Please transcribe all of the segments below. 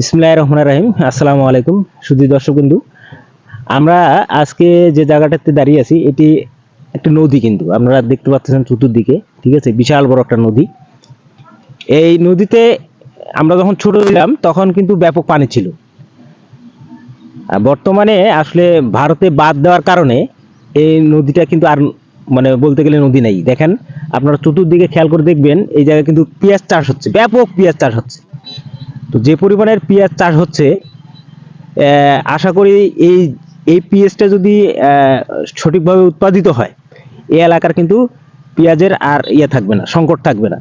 ইসমিল্লাহ রহমান রাহিম। আসসালামু আলাইকুম সুধী দর্শক বন্ধু আমরা আজকে যে জায়গাটাতে দাঁড়িয়ে আছি, এটি একটা নদী কিন্তু। আপনারা দেখতে পাচ্ছেন চতুর্দিকে, ঠিক আছে? বিশাল বড় একটা নদী। এই নদীতে আমরা যখন ছোট ছিলাম, তখন কিন্তু ব্যাপক পানি ছিল। বর্তমানে আসলে ভারতে বাদ দেওয়ার কারণে এই নদীটা কিন্তু আর মানে বলতে গেলে নদী নেই। দেখেন, আপনারা চতুর্দিকে খেয়াল করে দেখবেন, এই জায়গায় কিন্তু পেঁয়াজ চাষ হচ্ছে। ব্যাপক পেঁয়াজ চাষ হচ্ছে। তো যে পরিমাণের পেঁয়াজ চাষ হচ্ছে আশা করি এই এই পেঁয়াজটা যদি সঠিকভাবে উৎপাদিত হয় এই এলাকার কিন্তু পেঁয়াজের আর ইয়ে থাকবে না সংকট থাকবে না।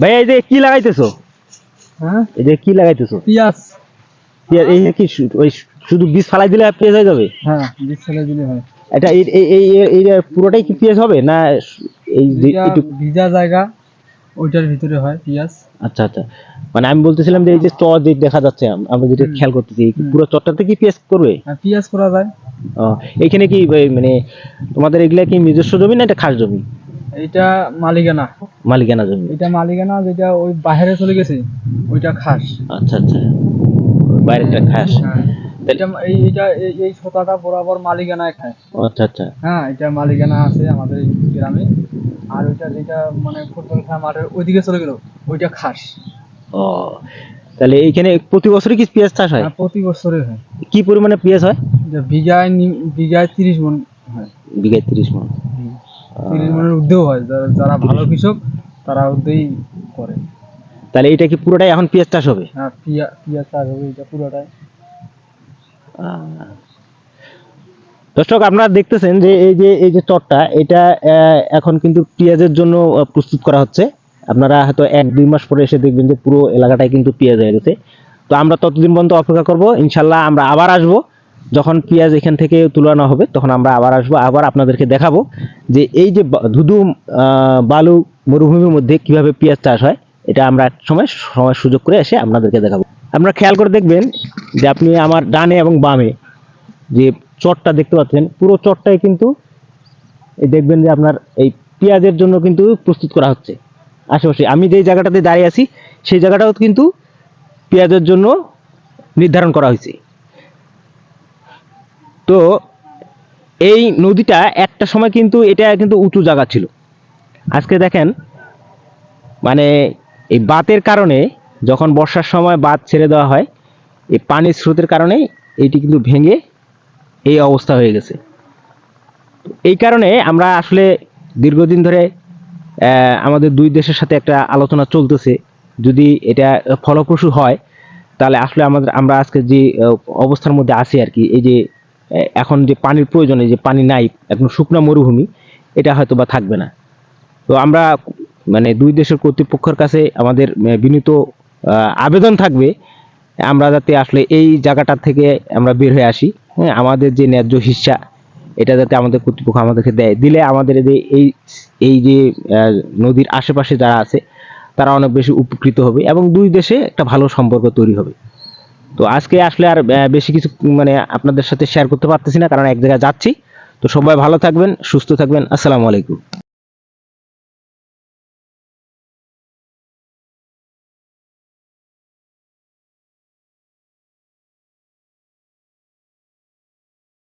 ভাই এই যে কি লাগাইতেছো? হ্যাঁ? এই যে কি লাগাইতেছো? পিঁয়াজ। পেঁয়াজ- এই কি ওই শুধু বীজ ফালাই দিলে পেঁয়াজ হয়ে যাবে? হ্যাঁ বীজ ফেলে দিলে হয়। এটা এই এই এই এই- এই পুরোটাই কি পেঁয়াজ হবে না এই একটু- ভিজা জায়গা। ওইটার ভিতরে হয় পিঁয়াজ। আচ্ছা আচ্ছা। মানে আমি বলতেছিলাম যে এই যে চর যে দেখা যাচ্ছে আমরা যেটা খেয়াল করতেছি পুরো চরটাতে কি পেঁয়াজ করবে? আর পিঁয়াজ করা যায়। ও, এইখানে কি ওই মানে তোমাদের এগুলা কি নিজস্ব জমি না এটা খাস জমি? এইটা মালিকানা। মালিকানা জমি। এটা মালিকানা যেটা ওই বাইরে চলে গেছে ওইটা খাস। আচ্ছা আচ্ছা। বাইরেটা খাস। হ্যাঁ এটা এই এটা ছোটাটা বরাবর মালিকানায় খায়। আচ্ছা আচ্ছা। হ্যাঁ এটা মালিকানা আছে আমাদের গ্রামে। আর ওইটা যেটা মানে ফুটবল খেলা মাঠের ওইদিকে চলে গেল ওইটা খাস। ও তাহলে এইখানে প্রতি বছরই কি পেঁয়াজ চাষ হয়? হ্যাঁ, প্রতি বছরে হয়। কি পরিমাণে পেঁয়াজ হয়? যে বিঘায় বিঘায় তিরিশ মন হয়। বিঘায় তিরিশ মন। তিরিশ মনের উদ্যোগ হয়। যারা ভালো কৃষক তারা উদ্যোগই করে। তাহলে এটা কি পুরোটাই এখন পেঁয়াজ চাষ হবে? হ্যাঁ পিয়া পিঁয়াজ চাষ হবে এটা পুরোটাই। দর্শক, আপনারা দেখতেছেন যে এই যে এই যে চটটা এটা এখন কিন্তু পেঁয়াজের জন্য প্রস্তুত করা হচ্ছে। আপনারা হয়তো এক, দুই মাস পরে এসে দেখবেন যে পুরো এলাকাটাই কিন্তু পেঁয়াজ হয়ে গেছে। তো আমরা ততদিন পর্যন্ত অপেক্ষা করব। ইনশাল্লাহ আমরা আবার আসব। যখন পেঁয়াজ এখান থেকে তুলানো হবে, তখন আমরা আবার আসব, আবার আপনাদেরকে দেখাবো যে এই যে ধুধু বালু মরুভূমির মধ্যে কীভাবে পেঁয়াজ চাষ হয়, এটা আমরা এক সময় সময় সুযোগ করে এসে আপনাদেরকে দেখাবো। আপনারা খেয়াল করে দেখবেন যে আপনি আমার ডানে এবং বামে যে চটটা দেখতে পাচ্ছেন। পুরো চটটাই কিন্তু এই দেখবেন যে আপনার এই পেঁয়াজের জন্য কিন্তু প্রস্তুত করা হচ্ছে। আশেপাশে আমি যেই জায়গাটাতে দাঁড়িয়ে আছি, সেই জায়গাটাও কিন্তু পেঁয়াজের জন্য নির্ধারণ করা হয়েছে। তো এই নদীটা একটা সময় কিন্তু এটা কিন্তু উঁচু জায়গা ছিল। আজকে দেখেন মানে এই বাতের কারণে যখন বর্ষার সময় বাঁধ ছেড়ে দেওয়া হয়, এই পানির স্রোতের কারণে এইটি কিন্তু ভেঙে এই অবস্থা হয়ে গেছে। এই কারণে আমরা আসলে দীর্ঘদিন ধরে আমাদের দুই দেশের সাথে একটা আলোচনা চলতেছে। যদি এটা ফলপ্রসূ হয়, তাহলে আসলে আমাদের, আমরা আজকে যে অবস্থার মধ্যে আছি আর কি, এই যে এখন যে পানির প্রয়োজন, এই যে পানি নাই এখন শুকনো মরুভূমি, এটা হয়তো বা থাকবে না। তো আমরা মানে দুই দেশের কর্তৃপক্ষের কাছে আমাদের বিনীত আবেদন থাকবে, আমরা যাতে আসলে এই জায়গাটা থেকে আমরা বের হয়ে আসি। হ্যাঁ আমাদের যে ন্যায্য হিসা, এটা যাতে আমাদের কর্তৃপক্ষ আমাদেরকে দেয়। দিলে আমাদের যে এই এই যে নদীর আশেপাশে যারা আছে, তারা অনেক বেশি উপকৃত হবে এবং দুই দেশে একটা ভালো সম্পর্ক তৈরি হবে। তো আজকে আসলে আর বেশি কিছু মানে আপনাদের সাথে শেয়ার করতে পারতেছি না, কারণ এক জায়গায় যাচ্ছি। তো সবাই ভালো থাকবেন, সুস্থ থাকবেন। আসসালামু আলাইকুম।